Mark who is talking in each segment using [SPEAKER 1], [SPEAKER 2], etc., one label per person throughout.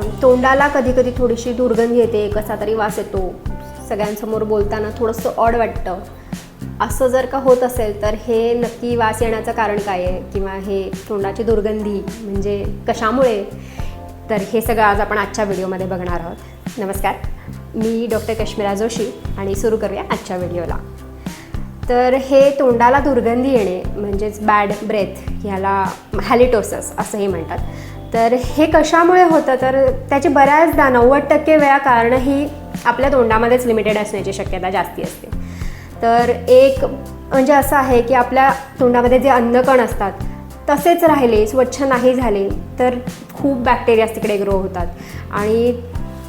[SPEAKER 1] तोंडाला कधी कधी थोडीशी दुर्गंधी येते कसा तरी वास येतो. सगळ्यांसमोर बोलताना थोडंसं ऑड वाटतं. असं जर का होत असेल तर हे नक्की वास येण्याचं कारण काय आहे? किंवा हे तोंडाची दुर्गंधी म्हणजे कशामुळे? तर हे सगळं आज आपण आजच्या व्हिडिओमध्ये बघणार आहोत. नमस्कार. मी डॉक्टर कश्मीरा जोशी आणि सुरू करूया आजच्या व्हिडिओला. तर हे तोंडाला दुर्गंधी येणे म्हणजेच बॅड ब्रेथ ह्याला हॅलिटोसस असंही म्हणतात. तर हे कशामुळे होतं? तर त्याचे बऱ्याचदा नव्वद टक्के वेळा कारणं ही आपल्या तोंडामध्येच लिमिटेड असण्याची शक्यता जास्ती असते. तर एक म्हणजे असं आहे की आपल्या तोंडामध्ये जे अन्नकण असतात तसेच राहिले स्वच्छ नाही झाले तर खूप बॅक्टेरियाज तिकडे ग्रो होतात. आणि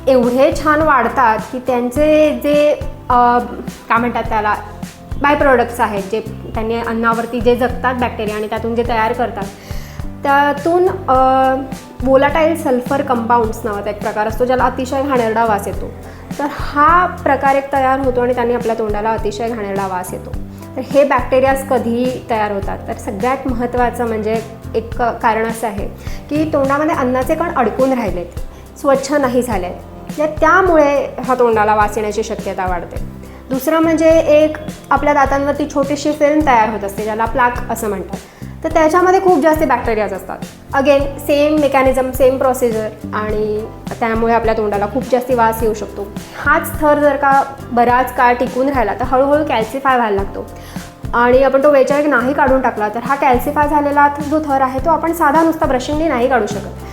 [SPEAKER 1] एवढे छान वाढतात की त्यांचे जे काय म्हणतात त्याला बाय प्रोडक्ट्स आहेत जे त्यांनी अन्नावरती जे जगतात बॅक्टेरिया आणि त्यातून जे तयार करतात त्यातून वोलाटाईल सल्फर कंपाऊंड्स नावाचा एक प्रकार असतो ज्याला अतिशय घाणेरडा वास येतो. तर हा प्रकार एक तयार होतो आणि त्यांनी आपल्या तोंडाला अतिशय घाणेरडा वास येतो. तर हे बॅक्टेरियाज कधी तयार होतात. तर सगळ्यात महत्त्वाचं म्हणजे एक कारण असं आहे की तोंडामध्ये अन्नाचे कण अडकून राहिलेत स्वच्छ नाही झाले या म्हणजे त्यामुळे हा तोंडाला वास येण्याची शक्यता वाढते. दुसरं म्हणजे एक आपल्या दातांवरती छोटीशी फिल्म तयार होत असते ज्याला प्लाक असं म्हणतात. तर त्याच्यामध्ये खूप जास्त बॅक्टेरियाज असतात. Again same mechanism same procedure आणि त्यामुळे आपल्या तोंडाला खूप जास्त वास येऊ शकतो. हाच थर जर का बराच काळ टिकून राहिला तर हळूहळू कॅल्सिफाय व्हायला लागतो. आणि आपण तो वेचाळीक नाही काढून टाकला तर हा कॅल्सिफाय झालेला जो थर आहे तो आपण साधा नुसता ब्रशिंगने नाही काढू शकत.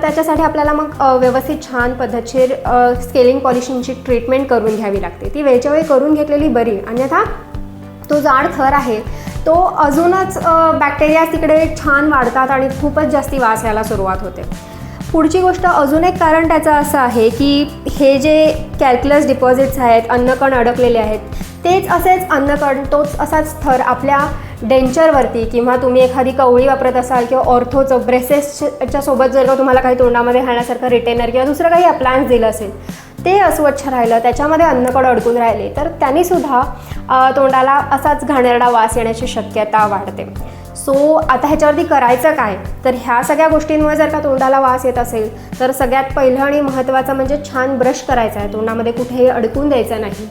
[SPEAKER 1] त्याच्यासाठी आपल्याला मग व्यवस्थित छान पद्धतशीर स्केलिंग पॉलिशिंगची ट्रीटमेंट करून घ्यावी लागते. ती वेळच्या करून घेतलेली बरी. अन्यथा तो जाड थर आहे तो अजूनच बॅक्टेरिया तिकडे छान वाढतात आणि खूपच जास्ती वास यायला सुरुवात होते. पुढची गोष्ट अजून एक कारण त्याचं असं आहे की हे जे कॅल्क्युलस डिपॉझिट्स आहेत अन्नकण अडकलेले आहेत तेच असेच अन्नकण तोच असाच थर आपल्या डेंचरवरती किंवा तुम्ही एखादी कवळी वापरत असाल किंवा ऑर्थोचं ब्रेसेसच्या सोबत जर का तुम्हाला काही तोंडामध्ये घालण्यासारखं रिटेनर किंवा दुसरं काही अप्लायन्स दिलं असेल ते अस्वच्छ राहिलं त्याच्यामध्ये अन्नकड अडकून राहिले तर त्यांनीसुद्धा तोंडाला असाच घाणेरडा वास येण्याची शक्यता वाढते. सो आता ह्याच्यावरती करायचं काय? तर ह्या सगळ्या गोष्टींमुळे जर का तोंडाला वास येत असेल तर सगळ्यात पहिलं आणि महत्त्वाचं म्हणजे छान ब्रश करायचा आहे. तोंडामध्ये कुठेही अडकून द्यायचं नाही.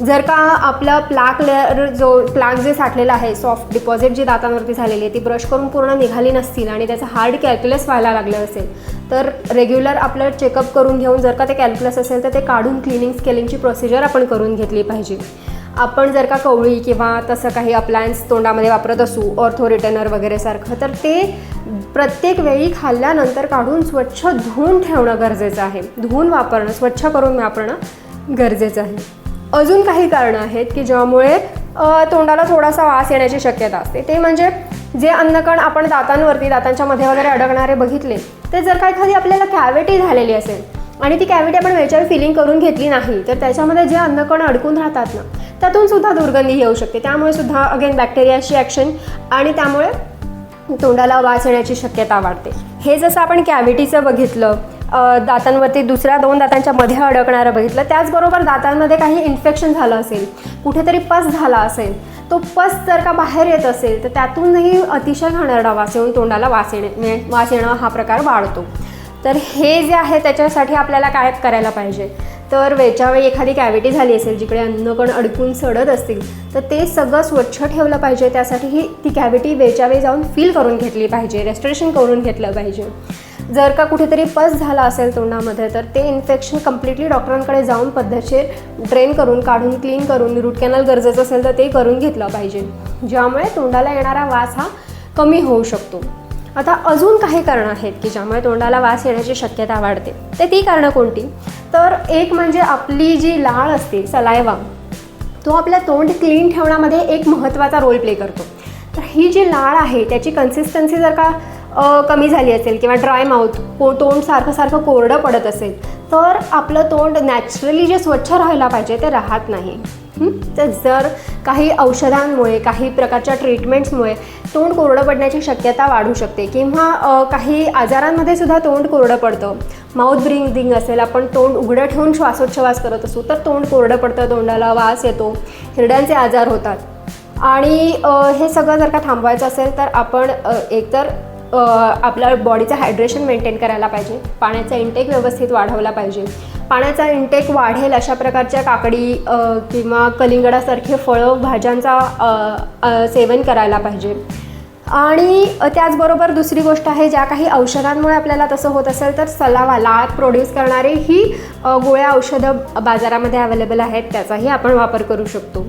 [SPEAKER 1] जर का आपला प्लाक लेअर जो प्लाक जे साठलेला आहे सॉफ्ट डिपॉझिट जी दातांवरती झालेली आहे ती ब्रश करून पूर्ण निघाली नसतील आणि त्याचं हार्ड कॅल्क्युलस व्हायला लागलं असेल तर रेग्युलर आपलं चेकअप करून घेऊन जर का ते कॅल्क्युलस असेल तर ते काढून क्लिनिंग स्केलिंगची प्रोसिजर आपण करून घेतली पाहिजे. आपण जर का कवळी किंवा तसं काही अप्लायन्स तोंडामध्ये वापरत असू ऑर्थो रिटर्नर वगैरे सारखं तर ते प्रत्येक वेळी खाल्ल्यानंतर काढून स्वच्छ धुवून ठेवणं गरजेचं आहे. धुवून वापरणं स्वच्छ करून वापरणं गरजेचं आहे. अजून काही कारणं आहेत की ज्यामुळे तोंडाला थोडासा वास येण्याची शक्यता असते. ते म्हणजे जे अन्नकण आपण दातांवरती दातांच्या मध्ये वगैरे अडकणारे बघितले ते जर का एखादी आपल्याला कॅव्हिटी झालेली असेल आणि ती कॅव्हिटी आपण वेळच्या फिलिंग करून घेतली नाही तर त्याच्यामध्ये जे अन्नकण अडकून राहतात ना त्यातून सुद्धा दुर्गंधी येऊ शकते. त्यामुळे सुद्धा अगेन बॅक्टेरियाची ॲक्शन आणि त्यामुळे तोंडाला वास येण्याची शक्यता वाढते. हे जसं आपण कॅव्हिटीचं बघितलं दातांवरती दुसऱ्या दोन दातांच्या मध्ये अडकणारं बघितलं. त्याचबरोबर दातांमध्ये काही इन्फेक्शन झालं असेल कुठेतरी पस झाला असेल तो पस जर का बाहेर येत असेल तर त्यातूनही अतिशय घाणेरडा वास येऊन तोंडाला वास येणे म्हणजे वास येणं हा प्रकार वाढतो. तर हे जे आहे त्याच्यासाठी आपल्याला काय करायला पाहिजे? तर वेळच्या वेळी एखादी कॅव्हिटी झाली असेल जिकडे अन्नकण अडकून सडत असतील तर ते सगळं स्वच्छ ठेवलं पाहिजे. त्यासाठी ही ती कॅव्हिटी वेळच्या वेळी जाऊन फील करून घेतली पाहिजे रेस्टोरेशन करून घेतलं पाहिजे. जर का कुठेतरी पस झाला असेल तोंडामध्ये तर ते इन्फेक्शन कम्प्लिटली डॉक्टरांकडे जाऊन पद्धतशीर ड्रेन करून काढून क्लीन करून रूट कॅनल गरजेचं असेल तर ते करून घेतलं पाहिजे. ज्यामुळे तोंडाला येणारा वास हा कमी होऊ शकतो. आता अजून काही कारणं आहेत की ज्यामुळे तोंडाला वास येण्याची शक्यता वाढते. तर ती कारणं कोणती? तर एक म्हणजे आपली जी लाळ असते सलायवा तो आपल्या तोंड क्लीन ठेवण्यामध्ये एक महत्त्वाचा रोल प्ले करतो. तर ही जी लाळ आहे त्याची कन्सिस्टन्सी जर का कमी झाली असेल किंवा ड्राय माउथ को तोंड सारखं सारखं कोरडं पडत असेल तर आपलं तोंड नॅचरली जे स्वच्छ राहायला पाहिजे ते राहत नाही. तर जर काही औषधांमुळे काही प्रकारच्या ट्रीटमेंट्समुळे तोंड कोरडं पडण्याची शक्यता वाढू शकते किंवा काही आजारांमध्ये सुद्धा तोंड कोरडं पडतं. माउथ ब्रिंदिंग असेल आपण तोंड उघडं ठेवून श्वासोच्छवास करत असू तर तोंड कोरडं पडतं तोंडाला वास येतो हिरड्यांचे आजार होतात. आणि हे सगळं जर का थांबवायचं असेल तर आपण एकतर आपल्या बॉडीचं हायड्रेशन मेंटेन करायला पाहिजे. पाण्याचा इंटेक व्यवस्थित वाढवला पाहिजे. पाण्याचा इंटेक वाढेल अशा प्रकारच्या काकडी किंवा कलिंगडासारखे फळं भाज्यांचा सेवन करायला पाहिजे. आणि त्याचबरोबर दुसरी गोष्ट आहे ज्या काही औषधांमुळे आपल्याला तसं होत असेल तर सलावा लाळ प्रोड्यूस करणारी ही गोळ्या औषधं बाजारामध्ये अवेलेबल आहेत त्याचाही आपण वापर करू शकतो.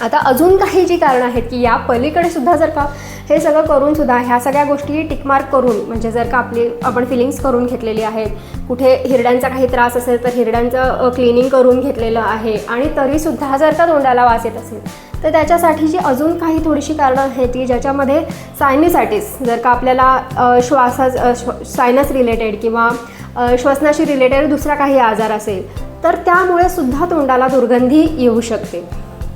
[SPEAKER 1] आता अजून काही जी कारणं आहेत की या पलीकडे सुद्धा जर का हे सगळं करून सुद्धा ह्या सगळ्या गोष्टी टिकमार्क करून म्हणजे जर का आपली आपण फिलिंग्स करून घेतलेली आहेत कुठे हिरड्यांचा काही त्रास असेल तर हिरड्यांचं क्लिनिंग करून घेतलेलं आहे आणि तरीसुद्धा जर का तोंडाला वास येत असेल तर त्याच्यासाठी जी अजून काही थोडीशी कारणं आहेत की ज्याच्यामध्ये सायनिसायटिस जर का आपल्याला श्वासा श्व सायनस रिलेटेड किंवा श्वसनाशी रिलेटेड दुसरा काही आजार असेल तर त्यामुळे सुद्धा तोंडाला दुर्गंधी येऊ शकते.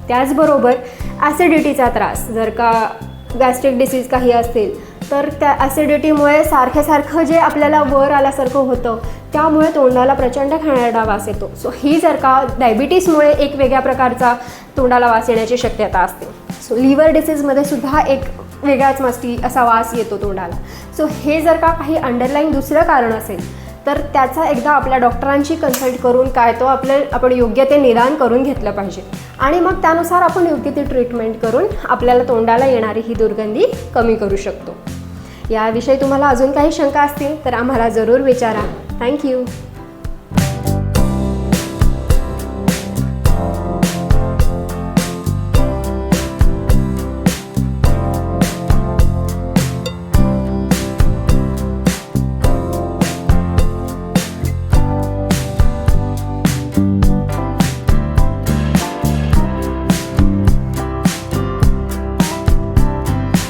[SPEAKER 1] त्याचबरोबर ॲसिडिटीचा त्रास. जर का गॅस्ट्रिक डिसीज काही असतील तर त्या ॲसिडिटीमुळे सारखं सारखं जे आपल्याला वर आल्यासारखं होतं त्यामुळे तोंडाला प्रचंड खाण्याचा वास येतो. सो ही जर का डायबिटीसमुळे एक वेगळ्या प्रकारचा तोंडाला वास येण्याची शक्यता असते. सो लिव्हर डिसीजमध्ये सुद्धा एक वेगळाच मस्ती असा वास येतो तोंडाला. सो हे जर का काही अंडरलाईन दुसरं कारण असेल तर त्याचा एकदा आपल्या डॉक्टरांशी कन्सल्ट करून काय तो आपले आपण योग्य ते निदान करून घेतलं पाहिजे. आणि मग त्यानुसार आपण योग्य ती ट्रीटमेंट करून आपल्याला तोंडाला येणारी ही दुर्गंधी कमी करू शकतो. याविषयी तुम्हाला अजून काही शंका असतील तर आम्हाला जरूर विचारा. थँक्यू